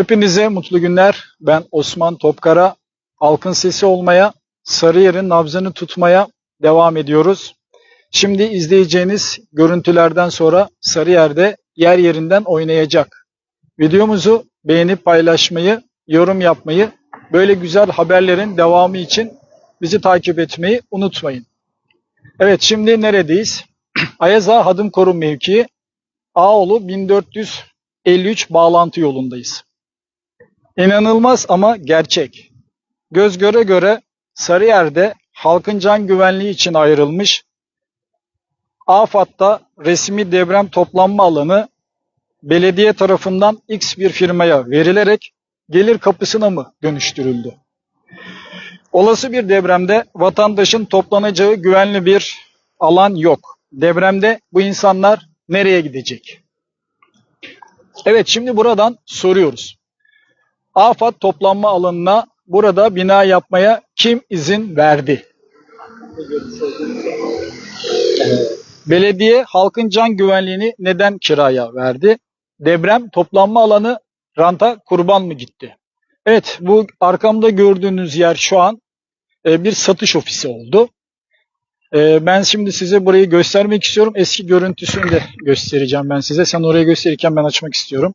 Hepinize mutlu günler. Ben Osman Topkara. Halkın sesi olmaya, Sarıyer'in nabzını tutmaya devam ediyoruz. Şimdi izleyeceğiniz görüntülerden sonra Sarıyer'de yer yerinden oynayacak. Videomuzu beğenip paylaşmayı, yorum yapmayı, böyle güzel haberlerin devamı için bizi takip etmeyi unutmayın. Evet şimdi neredeyiz? Ayaza Hadım Korum mevkii Ağolu 1453 bağlantı yolundayız. İnanılmaz ama gerçek. Göz göre göre Sarıyer'de halkın can güvenliği için ayrılmış AFAD'da resmi deprem toplanma alanı belediye tarafından X bir firmaya verilerek gelir kapısına mı dönüştürüldü? Olası bir depremde vatandaşın toplanacağı güvenli bir alan yok. Depremde bu insanlar nereye gidecek? Evet şimdi buradan soruyoruz. AFAD toplanma alanına burada bina yapmaya kim izin verdi? Belediye halkın can güvenliğini neden kiraya verdi? Deprem toplanma alanı ranta kurban mı gitti? Evet bu arkamda gördüğünüz yer şu an e, bir satış ofisi oldu. E, ben şimdi size burayı göstermek istiyorum. Eski görüntüsünü de göstereceğim ben size. Sen orayı gösterirken ben açmak istiyorum.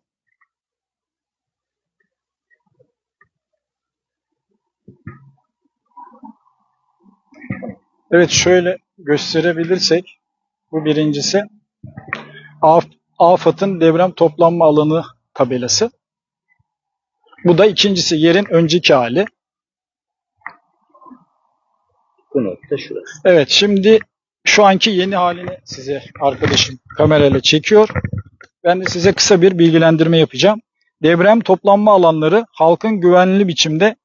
Evet şöyle gösterebilirsek bu birincisi Af- AFAD'ın deprem toplanma alanı tabelası. Bu da ikincisi yerin önceki hali. Bu nokta şurası. Evet şimdi şu anki yeni halini size arkadaşım kamerayla çekiyor. Ben de size kısa bir bilgilendirme yapacağım. Deprem toplanma alanları halkın güvenli biçimde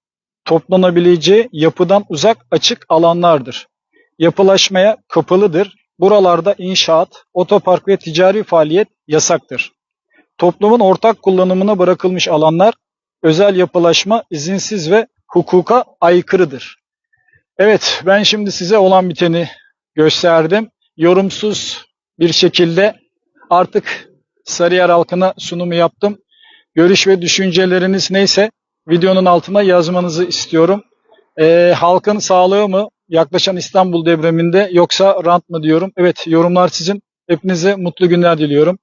toplanabileceği yapıdan uzak açık alanlardır. Yapılaşmaya kapalıdır. Buralarda inşaat, otopark ve ticari faaliyet yasaktır. Toplumun ortak kullanımına bırakılmış alanlar özel yapılaşma izinsiz ve hukuka aykırıdır. Evet, ben şimdi size olan biteni gösterdim. Yorumsuz bir şekilde artık Sarıyer halkına sunumu yaptım. Görüş ve düşünceleriniz neyse videonun altına yazmanızı istiyorum. Ee, halkın sağlığı mı yaklaşan İstanbul depreminde yoksa rant mı diyorum. Evet, yorumlar sizin. Hepinize mutlu günler diliyorum.